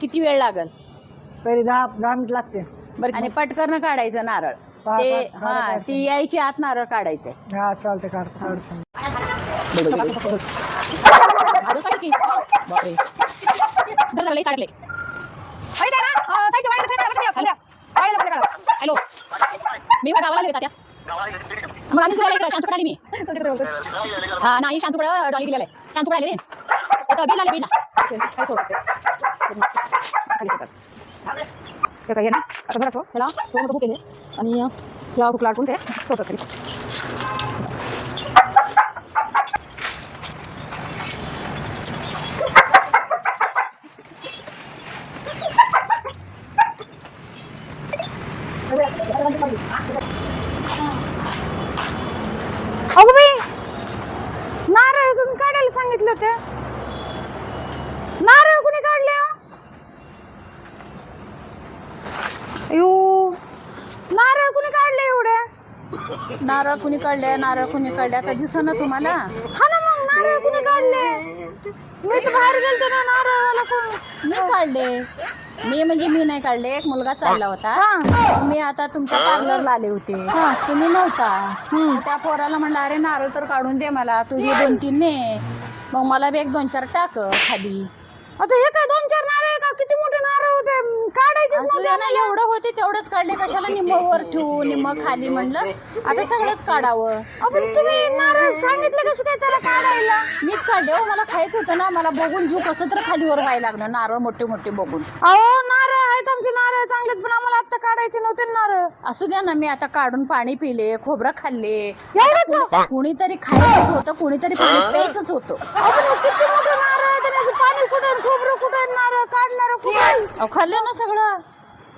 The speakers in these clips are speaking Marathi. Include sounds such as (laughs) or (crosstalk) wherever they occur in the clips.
किती वेळ लागल? तरी दहा दहा मिनिट लागते बरं आणि पटकन काढायचं नारळ. पा- ते पा- हा. ती यायची आत नारळ काढायचंय. हा चालते काढतो काढतो. अजून काढ की? बापरे. बरं लागलंय, चाटलंय. हॅलो. मी गावाला मग आम्ही तुला इकडे शांतकडे आली मी. हा नाही शांतकडे डॉली दिलेला आहे. शांतकडे आले रे आता बीड आले बीडला आणि ह्या हुकला अडकून ते सोडत तरी अगं बाई नारळ कुणी काढायला सांगितलं होतं नारळ कुणी काढले हो? अयो. नारळ कुणी काढले एवढे? नारळ कुणी काढले? नारळ कुणी काढले? आता दिसत ना तुम्हाला. हा ना मग नारळ कुणी काढले? मी तर बाहेर गेलते ना नारळाला कोण? मी काढले. मी म्हणजे मी नाही काढले. एक मुलगा चालला होता. मी आता तुमच्या पार्लरला आले होते. तुम्ही नव्हता. मग त्या पोराला म्हणलं अरे नारळ तर काढून दे मला. तू हे दोन तीन ने. मग मला बी एक दोन चार टाक खाली. आता हे काय दोन चार नारळ का? किती मोठे नारळ होते? काढायचेच असू द्या ना एवढं होते तेवढंच काढले कशाला निम्म वर ठेवू निम्म खाली म्हणलं? आता सगळंच काढावं. आपण तुम्ही नारळ सांगितलं कसं काय त्याला काढायला? मीच काढले हो मला खायचं होतं ना मला बघून जीव कसं तर खाली वर व्हायला लागलं नारळ मोठे मोठे बघून. अहो नारळ आहेत आमचे नारळ चांगलेत पण आम्हाला आता काढायचे नव्हते ना नारळ. असू द्या ना मी आता काढून पाणी पिले खोबरं खाल्ले. एवढंच कुणी- कुणीतरी खायचंच होतं कुणीतरी पाणी प्यायचंच होतं. आपण हे किती मोठे नारळ आहेत आणि याचं पाणी कुठे खोबरं कुठे नारळ काढणार कुठे अहो, खाल्लं ना सगळं.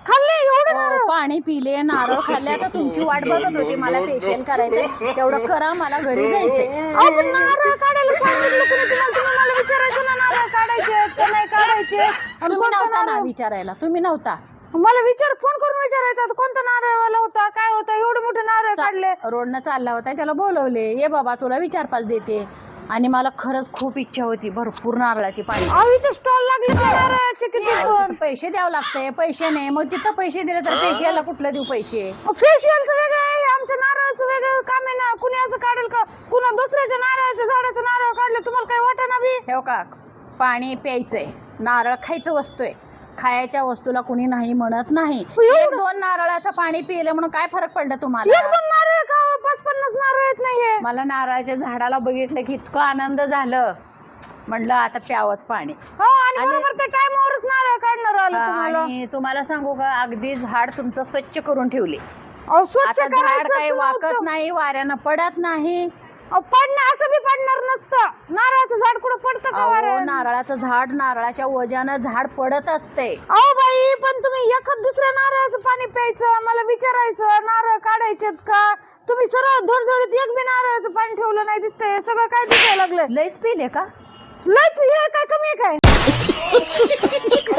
खाल्ले एवढे नारळ. हो, पाणी पिले नारळ खाल्ले आता तुमची (laughs) वाट बघत होती मला फेशियल करायचंय. तेवढं करा मला घरी जायचंय. अहो पण नारळ काढायला सांगितलं कुणी तुम्हाला? तुम्ही मला विचारायचं ना नारळ काढायचे आहेत का नाही काढायचे आणि तुम्ही कोणता नव्हता ना नारळ? विचारायला तुम्ही नव्हता. मला विचार फोन करून विचारायचा आता कोणता नारळवाला होता काय होता? एवढे मोठे नारळ काढले. रोडनं चालला होता त्याला बोलवले ये बाबा तुला विचार पाच देते. आणि मला खरंच खूप इच्छा होती भरपूर नारळाची पाणी. अहो इथे स्टॉल लागले ते नारळाचे किती पण. पैसे द्यावं लागतंय पैसे नाही. मग तिथं पैसे दिले तर पैशाला कुठलं देऊ पैसे? फेशियलचं वेगळं आहे आमच्या नारळाचं वेगळं काम आहे ना. कुणी असं काढेल का? कुणा दुसऱ्याच्या नारळाच्या झाडाचं नारळ काढलं तुम्हाला काही वाटत ना बी? ठेव का पाणी प्यायचंय. नारळ खायचं वस्तू आहे. खायच्या वस्तूला कुणी नाही म्हणत नाही. एक दोन नारळाचं पाणी पिलं म्हणून काय फरक पडला तुम्हाला? नारळ पाच पन्नास नारळ येत नाहीये मला नारळाच्या झाडाला बघितलं की इतकं आनंद झालं. म्हणलं आता प्यावंच पाणी. हो आणि बरोबर टायमावरच नारळ काढणार आलं तुम्हाला. आणि तुम्हाला सांगू का अगदी झाड तुमचं स्वच्छ करून ठेवले. अहो स्वच्छ आता झाड करायचं काही वाकत नाही वाऱ्यानं पडत नाही. पडणं असं बी पडणार नसतं. नारळाचं झाड कुठं पडतं का अहो, वाऱ्यानं? नारळाचं झाड नारळाच्या वजानं झाड पडत असते. अहो बाई पण तुम्ही एखाद दुसऱ्या नारळाचं पाणी प्यायचं मला विचारायचं नारळ काढायचेत का? तुम्ही सरळ धडधडीत एक बी नारळाचं पाणी ठेवलं नाही दिसतंय. सगळं काय दिसायला लागलंय? लयच पिले का? लयच हे काय कमी आहे काय? (laughs)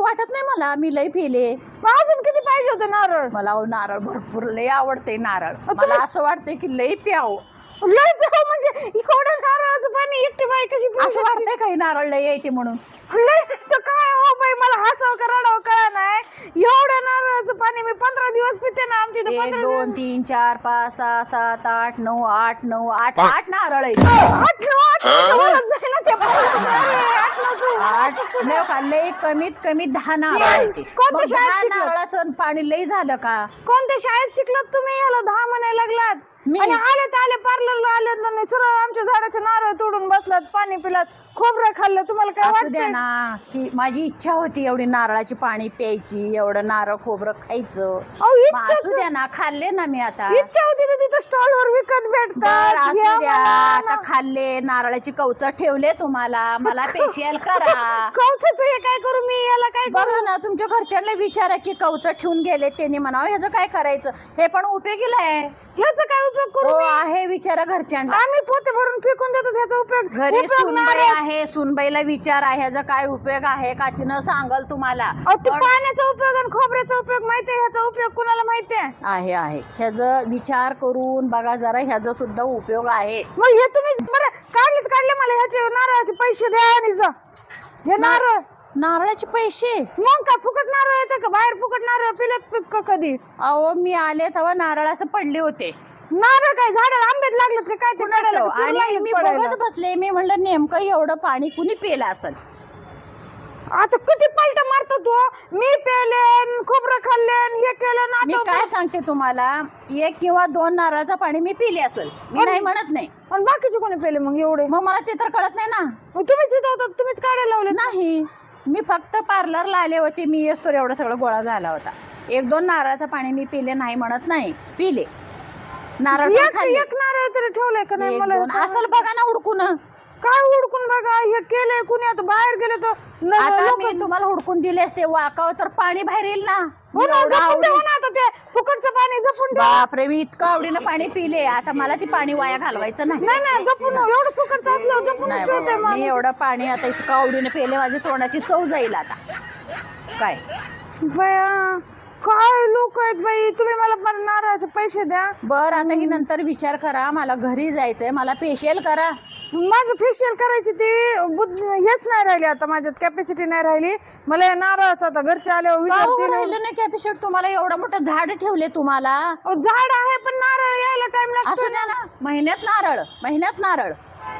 असं वाटत नाही मला. मी लय मग अजून किती पाहिजे होते नारळ? मला अहो नारळ भरपूर लय आवडते नारळ. तुम्ही- मला असं वाटतंय की लय प्याव. लय प्यावं म्हणजे एवढं नारळाचं पाणी एकटी बाई कशी पिऊ असं वाटतंय काही नारळ लय येते म्हणून? लय तर काय हो बाई मला हसावं का रडावं कळा नाही. एवढं नारळाचं पाणी मी पंधरा दिवस पिते ना आमच्या इथं एक पंधरा दोन तीन चार पाच सहा सात आठ नऊ आठ नऊ आठ आठ नारळ आहेत आठ नऊ आठ नऊच्या वरच जाई ना ते पन्नास नारळ आहे, आठ नऊचं. आठ लय का लय कमीत कमी दहा नारळ आहेत ते. कोणत्या मग शाळेत दहा शिकलात? नारळाचं पाणी लय झालं का कोणत्या शाळेत शिकलात तुम्ही याला दहा म्हणायला लागलात मी- आणि आले तर आले पार्लरला आले तर नाही सरळ आमच्या झाडाचे नारळ तोडून बसलात पाणी पिलात खोबरं खाल्लं तुम्हाला काय असू द्या वाटतंय ना की माझी इच्छा होती एवढी नारळाची पाणी प्यायची एवढं नारळ खोबरं खायचं अहो, मग इच्छाच- असू द्या ना खाल्ले ना मी आता. इच्छा होती तर तिथं स्टॉल वर विकत बरं, भेटतात असू द्या. आता खाल्ले नारळाची कवच ठेवले तुम्हाला. मला (laughs) फेशियल करा. कवचाचं हे काय करू मी? काय बघा ना तुमच्या घरच्यांना विचारा की कवच ठेवून गेले त्यांनी म्हणावं ह्याचं काय करायचं? हे पण उपयोगीला आहे. ह्याचं काय उपयोग करू हो मी? आहे विचारा घरच्यांना. आम्ही पोते भरून फेकून देतो त्याचा उपयोग. घरी उपयोग सुनबाई आहे सुनबाईला विचार आहे ह्याचा काय उपयोग आहे का? तिनं सांगल तुम्हाला. अहो, ते पण- पाण्याचा उपयोग आणि खोबऱ्याचा उपयोग माहितीये ह्याचा उपयोग कुणाला माहितीये आहे? आहे ह्याचा विचार करून बघा जरा ह्याचा सुद्धा उपयोग आहे. मग हे तुम्ही बरं काढलेत काढले मला ह्याचे नारळाचे पैसे द्या आणि जा. हे नारळ. नारळाचे पैसे? मग काय फुकट नारळ येते का? बाहेर फुकट नारळ पिलेत पिक का कधी? अहो मी आले तेव्हा नारळ असं पडले होते. नारळ काय झाडाला आंब्यात लागलेत का? काय ते. का? आणि लागलेत मी पडायला? बघत बसले मी म्हणलं नेमकं एवढं पाणी कुणी पेलं असेल? आता किती पलट मारतो तू? मी पेले खोबरं खाल्ले हे केलं ना मी काय सांगते तुम्हाला? एक किंवा दोन नारळाचं पाणी मी पिले असेल. मी नाही म्हणत नाही. आणि बाकीचे कोणी पेले मग एवढे? मग मला ते तर कळत नाही ना. मग तुम्हीच इथं तुम्हीच काढायला लावले नाही. मी फक्त पार्लरला आले होते मी येस तर एवढा सगळं गोळा झाला होता. एक दोन नारळाचं पाणी मी पिले नाही म्हणत नाही पिले. नारळ पण एक खाल्ले. एक नारळ तरी ठेवलंय का नाही एक मला? दोन. असेल बघा ना हुडकून. काय उडकून बघा? हे केलंय कुणी? आता बाहेर गेले तर न- आता लोकं- मी तुम्हाला हुडकून दिले असते. वाकाव तर पाणी बाहेर येईल ना. हो ना एवढं जपून आवडी- ठेवा ना आता ते. फुकटचं पाणी जपून ठेवा. बापरे मी इतकं आवडीनं पाणी पिले. आता मला ती पाणी वाया घालवायचं नाही. नाही नाही जपून एवढं फुकटचं असलं जपूनच नाही ठेवते बाबा, मी एवढं पाणी आता इतकं आवडीने पेले माझ्या तोंडाची चव जाईल आता. काय? बया, काय लोक आहेत बाई? तुम्ही मला पण नारळाचे पैसे द्या. बर आता ही नंतर विचार करा. मला घरी जायचंय. मला फेशियल करा. माझं फेशियल करायची ती बुद्ध हेच नाही राहिली आता माझ्यात कॅपॅसिटी नाही राहिली. मला हे नारळाचं आता घरचे आल्यावर का विचारतील. हो राहिलं नाही कॅपिशट तुम्हाला एवढं मोठं झाड ठेवले तुम्हाला? अहो, झाड आहे पण नारळ यायला टाइम असू लागतो द्या ना. महिन्यात नारळ महिन्यात नारळ.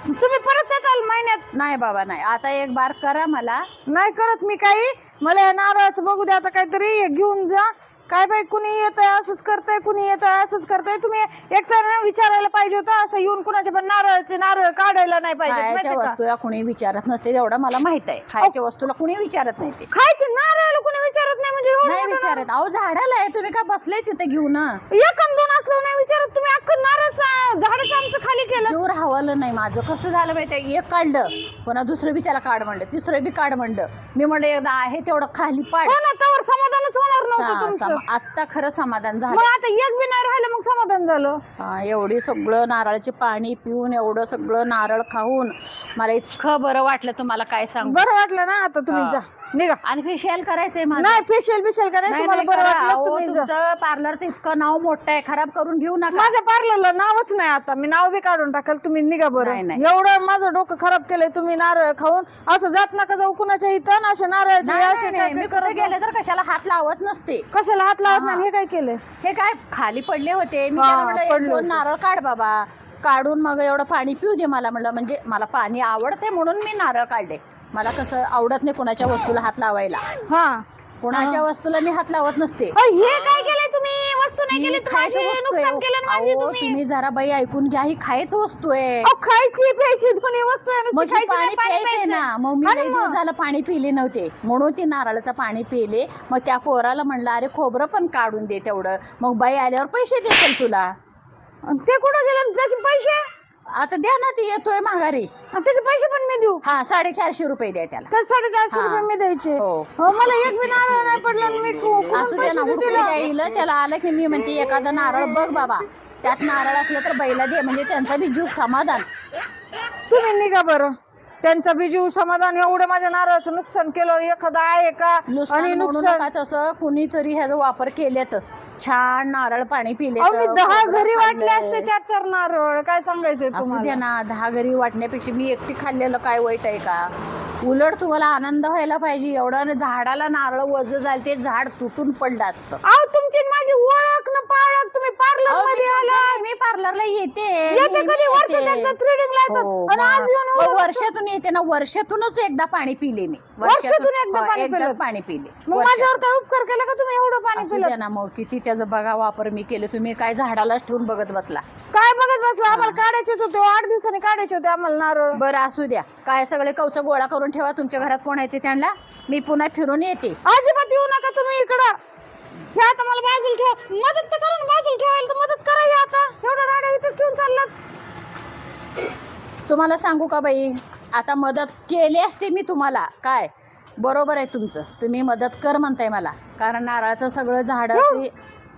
तुम्ही परत येताल महिन्यात? नाही बाबा नाही. आता एक बार करा मला. नाही करत मी काही. मला हे नारळाचं बघू द्या आता काहीतरी. हे घेऊन जा. काय बाई कुणी येत आहे असंच करताय कुणी येत आहे असंच करताय. तुम्ही एक तर ना विचारायला पाहिजे होतं असं येऊन कुणाचे पण नारळाचे नारळ काढायला नाही पाहिजे खायच्या माहितीये का? वस्तूला कुणी विचारत नसते एवढं मला माहीत आहे खायच्या वस्तूला कुणी विचारत नाही ते. खायचे नारळ कुणी विचारत नाही म्हणजे एवढं नाही मोठं विचारत. अहो झाडाला आहे तुम्ही का बसले तिथे घेऊन. एक अन दोन असलं नाही विचारत तुम्ही अख्खं नारळ झाडच आमचं खाली केलं. जीव राहवलं नाही माझं. कसं झालं माहिती एक काढलं पुन्हा दुसरं बी त्याला काढ म्हणलं तिसरं बी काढ म्हणलं. मी म्हणलं एकदा आहे तेवढं खाली पाड. हो ना समाधानच होणार नव्हतं तुमचं. आत्ता खरं समाधान मग झालं आता एक बी नाही राहिलं मग समाधान झालं. हा, एवढी सगळं नारळाचे पाणी पिऊन एवढं सगळं नारळ खाऊन मला इतकं बरं वाटलं तुम्हाला काय सांगू. बरं वाटलं ना आता तुम्ही जा. निघा. आणि फेशियल करायचंय माझं. नाही फेशियल बिशियल का नाही नाही, तुम्हाला नाही बरं करा. वाटलं अहो, तुम्ही जा. तुमचं पार्लरचं इतकं नाव मोठं आहे खराब करून घेऊ नका. माझ्या पार्लरला नावच नाही आता. मी नाव बी काढून टाकाल तुम्ही निघा नाही, बरं. नाही. एवढं माझं डोकं खराब केलंय तुम्ही नारळ खाऊन. असं जात नका जाऊ कुणाच्या इथं असे नारळाचे नाही, असे नाही, काय नाही, मी काय कुठे करत गेले तर कशाला हात लावत नसते. कशाला हात लावत नाही? हे काय केलंय? हे काय खाली पडले होते? मी हा, त्याला म्हणलं एक पडले दोन होते. नारळ काढ बाबा. काढून मग एवढं पाणी पिऊ दे मला म्हणलं. म्हणजे मला पाणी आवडते म्हणून मी नारळ काढले. मला कसं आवडत नाही कोणाच्या वस्तूला हात लावायला. हा. कोणाच्या वस्तूला मी हात लावत नसते. अ, हे काय केलंय तुम्ही? वस्तू नाही केली तर खायचं माझी वस्तू नुकसान केलं ना आहे माझी अहो तुम्ही? तुम्ही जरा बाई ऐकून घ्या ही खायचं वस्तू आहे. अहो, खायची प्यायची दोन्ही वस्तू आहे? नुसती मग हे खायची पाणी नाही, प्यायचंय प्यायचं. ना. मग मी हा ना लई दिवस मग. झालं पाणी पिले नव्हते. म्हणून ती नारळाचं पाणी पिले. मग त्या पोराला म्हणलं अरे खोबरं पण काढून दे तेवढं. मग बाई आल्यावर पैसे देतील तुला. आणि ते कुठं गेलं? आणि त्याचे पैसे? आता द्या ना ती येतोय माघारी. आणि त्याचे पैसे पण मी देऊ. हा साडेचारशे रुपये द्या त्याला. तर साडेचारशे हा. रुपये मी द्यायचे. हो. हो, मला एक बी नारळ नाही पडला आणि मी असू द्या ना पैसे हुडकून? द्यायला त्याला आलं की मी म्हणते एखादा नारळ बघ बाबा. त्यात नारळ असलं तर बैला दे म्हणजे त्यांचा बी जीव समाधान. तुम्ही निघा बरं. त्यांचा बिजू समाधान. एवढं माझ्या नारळाचं नुकसान केलं एखादं आहे का? नुकसान आणि म्हणू नुकसान नका तसं कुणीतरी ह्याचा वापर केलेत छान नारळ पाणी पिले अहो, मी दहा घरी वाटले असते चार चार नारळ. काय सांगायचंय असू द्या तुम्हाला ना दहा घरी वाटण्यापेक्षा मी एकटी खाल्लेलं काय वाईट आहे का? उलट तुम्हाला आनंद व्हायला पाहिजे एवढं झाडाला नारळ वज जाईल ते झाड तुटून पडलं असतं. अहो तुमची आणि माझी ओळख ना पाळख तुम्ही पार्लर अहो, मध्ये मी आला सांगते, मी पार्लरला येते येते नेहमी कधी? वर्षात येते. एकदा थ्रेडिंगला येतात. हो, आणि आज मग- येऊन मग एवढं- वर्षातून येते ना वर्षातूनच एकदा पाणी पिले मी. वर्षातून एकदा हो, पाणी एकदाच पिलं? पाणी पिले मग माझ्यावर काय उपकार केला का तुम्ही एवढं पाणी असू पिलं द्या ना मग किती त्याचा बघा वापर मी केले. तुम्ही काय झाडालाच ठेवून बघत बसला. काय बघत बसला? आम्हाला काढायचेच होते हो, आठ दिवसांनी काढायचे होते आम्हाला नारळ. बरं असू द्या. काय सगळे कवच गोळा करून ठेवा. तुमच्या घरात कोण येते त्यांना? मी पुन्हा फिरून येते. अजिबात येऊ नका तुम्ही इकडं. हे आता मला बाजूला ठेवा. मदत तर करा ना बाजूला ठेवायला तर मदत करा हे आता. एवढं राड्या इथंच ठेवून चाललात. तुम्हाला सांगू का बाई? आता मदत केली असते मी तुम्हाला. काय? बरोबर आहे तुमचं. तुम्ही मदत कर म्हणताय मला. कारण नारळाचं सगळं झाड ते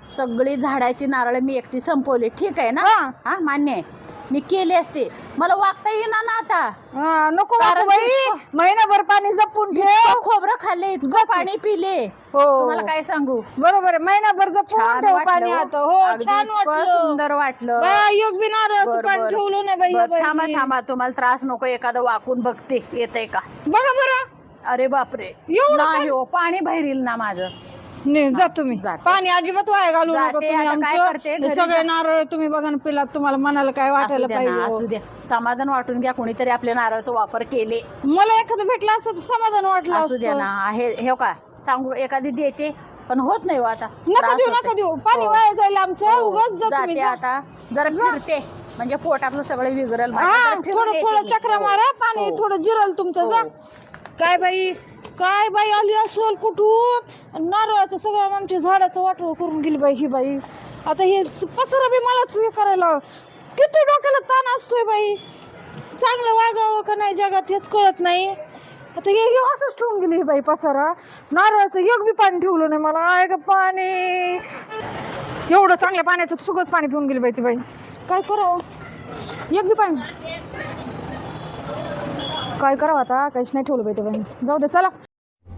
सगळी झाडाची नारळ मी एकटी संपवली. ठीक आहे ना? हा. हा मान्य आहे. मी केली असते. मला वागता येईना ना आता. हा, नको कारण वाटू बाई. इतकं- महिनाभर पाणी जपून ठेव. खोबरं खाल्ले इतकं पाणी पिले. हो. तुम्हाला काय सांगू? बरोबर आहे. महिनाभर जपून छान ठेव वाटलं पाणी हो. आता. हो अगदी छान इतकं वाटलं. सुंदर वाटलं. बाई, योग बी नारळाचं बरं, पाणी बरं. ठेवलं नाही बाई बरं, बाई. थांबा थांबा. तुम्हाला त्रास नको. एखादं वाकून बघते. येतंय का? बघा बरं. अरे बापरे. एवढं नाही हो पाणी भैरील ना माझं. नाही जा तुम्ही जाते. पाणी अजिबात वाया घालू नका जाते, तुम्ही आता काय. करते, हे घरी सगळे जा. नारळ तुम्ही बघा ना पिलात तुम्हाला मनाला काय असू वाटायला द्या ना पाहिजे असू हो. द्या समाधान वाटून घ्या कोणीतरी आपल्या नारळाचा वापर केले मला एखादं भेटलं असतं तर समाधान वाटलं असू द्या असतं ना आहे हे का सांगू एखादी देते पण होत नाही हो आता नका त्रास देऊ होतोय. नका देऊ पाणी हो. वाया जाईल आमचं हो. उगाच जा तुम्ही जाते जा. आता जरा फिरते म्हणजे पोटातलं सगळं विगरल माझं. हा जरा फिरून थोडं येते थोडं मी. चक्रा हो. मारा पाणी हो. थोडं जिरल तुमचं हो. जा काय बाई काय बाई आली असेल कुठून? नारळाचं सगळं आमच्या झाडाचं वाटव करून गेली बाई ही बाई. आता हे पसरा बी मलाच हे करायला किती डोक्याला ताण असतोय बाई. चांगलं वागावं का नाही जगात हेच कळत नाही. आता हे हे असंच ठेवून गेली ही बाई पसारा. नारळाचं एक बी पाणी ठेवलं नाही मला. आहे का पाणी. एवढं चांगल्या पाण्याचं सुगच पाणी पिऊन गेली बाई ती बाई. काय करावं? एक बी पाणी. काय करावं आता? काहीच नाही ठेवलं बाई ते बाई. जाऊ दे चला.